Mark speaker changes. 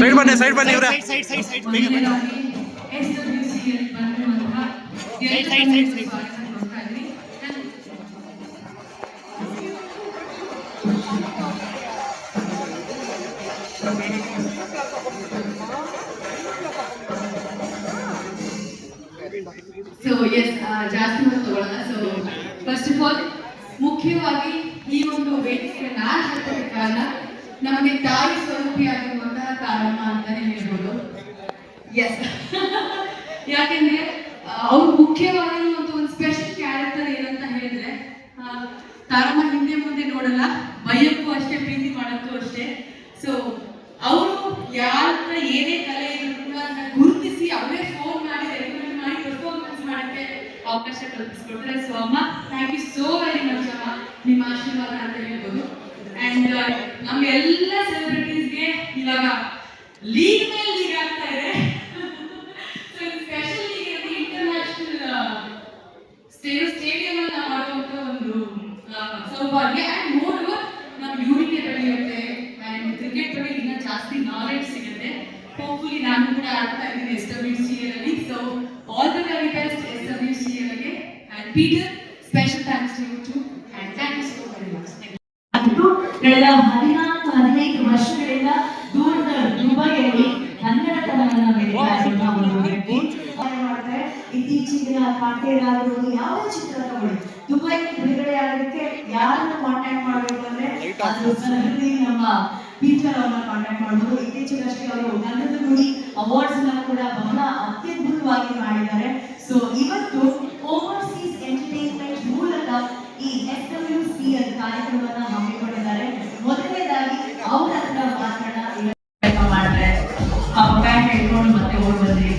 Speaker 1: Side ಬನ್ನಿ side ಬನ್ನಿ ಇವ್ರೆ
Speaker 2: ಸೈಡ್ ಸೈಡ್ ಸೈಡ್ ಬೇಗ ಬನ್ನಿ
Speaker 3: ಎಸ್ಡಬ್ಲ್ಯೂಸಿಯಲ್ಲಿ ಬಂದಿರುವಂತಹ
Speaker 2: ಸೈಡ್, ಸೈಡ್, ಸೈಡ್, ಸೈಡ್.
Speaker 3: ಸ್ವಾಗತ ಕೊಡ್ತಾ ಇದ್ದೀನಿ. ಸೊ ಎಸ್ ಜಾಸ್ತಿ ಹೊತ್ತು ತಗೊಳ್ಳೋಣ ಸೊ ಫಸ್ಟ್ ಆಫ್ ಆಲ್ ಮುಖ್ಯವಾಗಿ ಈ ಒಂದು ವೇದಿಕೆ ನಾನು ಹತ್ತಕ್ಕೆ ಕಾರಣ ನಮಗೆ ತಾಯಿ ಸ್ವರೂಪಿಯಾಗಿರುವಂತಹ ಕಾರಣ ಅಂತಾನೆ ಹೇಳ್ಬೋದು. ಎಸ್ ಯಾಕೆಂದ್ರೆ ಅವ್ರ ಮುಖ್ಯವಾಗಿರುವಂತ ಒಂದು ಸ್ಪೆಷಲ್ ಕ್ಯಾರೆಕ್ಟರ್ ಏನಂತ ಹೇಳಿದ್ರೆ ತಾರಮ್ಮ ಹಿಂದೆ ಮುಂದೆ ನೋಡಲ್ಲ ಭಯಕ್ಕೂ ಅಷ್ಟೇ, ಪ್ರೀತಿ ಮಾಡಕ್ಕೂ ಅಷ್ಟೇ. ಸೊ ಅವರು ಯಾರ ಏನೇ ಕಲೆ ಇದ್ರು ಗುರುತಿಸಿ ಅವರೇ ಫೋನ್ ಮಾಡಿ ರೆಕಮೆಂಡ್ ಮಾಡಿ ಪರ್ಫಾರ್ಮೆನ್ಸ್ ಮಾಡಕ್ಕೆ ಅವಕಾಶ ಕಲ್ಪಿಸ್ಕೊಟ್ರೆ ಸೊ, ಅಮ್ಮ thank you so very much ಅಮ್ಮ. ನಿಮ್ಮ ಆಶೀರ್ವಾದ ಅಂತ ಹೇಳ್ಬೋದು. ಅಂಡ್ ನಮ್ಮ ಎಲ್ಲ ಸೆಲೆಬ್ರಿಟೀಸ್ಗೆ ಇವಾಗ ಲೀಗ್ ಮೇಲೆ ಲೀಗ್ ಆಗ್ತಾ ಇದೆ ಸ್ಪೆಷಲ್ ಲೀಗ್ ಅಂದ್ರೆ ಇಂಟರ್ನ್ಯಾಷನಲ್ ಸ್ಟೇಡಿಯಂ ಅಲ್ಲಿ ನಾವು ಆಡುವಂತ ಒಂದು ಸೌಭಾಗ್ಯ. ಅಂಡ್ ಮೋರ್ ಓವರ್ ನಮ್ಮ ಯೂನಿಟಿ ಬೆಳೆಯುತ್ತೆ. ಅಂಡ್ ಕ್ರಿಕೆಟ್ ಬಗ್ಗೆ ಇನ್ನ ಜಾಸ್ತಿ ನಾಲೆಡ್ಜ್ ಸಿಗುತ್ತೆ. ಹೋಪ್ಫುಲಿ ನಾನು ಕೂಡ ಆಡ್ತಾ ಇದ್ದೀನಿ ಎಸ್ ಡಬ್ಲ್ಯೂ ಸಿ ಅಲ್ಲಿ. So all the very best S W C ಗೆ. And Peter special thanks to you too and thank you so very
Speaker 4: much ಕಳೆದ ಹದಿನಾಲ್ಕು, ಹದಿನೈದು ಇತ್ತೀಚಿನ ಕಾಂಟೇರ್ ಯಾವ ಚಿತ್ರ ತಗೊಳ್ಳಿ ದುಬೈ ಬಿಡುಗಡೆ ಆಗೋದಕ್ಕೆ ಯಾರನ್ನ ಕಾಂಟ್ಯಾಕ್ಟ್ ಮಾಡಬೇಕು ಅಂದ್ರೆ ಅದು ಸಹೃದಯಿ ನಮ್ಮ ಟೀಚರ್ ಅವ್ರನ್ನ ಕಾಂಟ್ಯಾಕ್ಟ್ ಮಾಡಬಹುದು ಇತ್ತೀಚೆಗಷ್ಟೇ ಅವರು ಗಂಧದ ಗುಡಿ ಅವಾರ್ಡ್ಸ್ನ ಕೂಡ ಬಹಳ ಅತ್ಯದ್ಭುತವಾಗಿ ಮಾಡಿದ್ದಾರೆ. ಸೊ ಇವತ್ತು ಓವರ್ಸೀಸ್ ಎಂಟರ್ಟೈನ್ಮೆಂಟ್ ಮೂಲಕ ಈ ಎಸ್ ಡಬ್ಲ್ಯೂ ಸಿ ಕಾರ್ಯಕ್ರಮವನ್ನ ಹಮ್ಮಿಕೊಂಡಿದ್ದಾರೆ. ಮೊದಲನೇದಾಗಿ ಅವ್ರ ಹತ್ರ ಮಾತನಾಡ ಮಾಡಿದ್ರೆ ಹೇಳ್ಕೊಂಡು ಪ್ಯಾಂಟ್ ಹಿಡ್ಕೊಂಡು ಮತ್ತೆ ಓಡ್ ಬಂದ್ರಿ.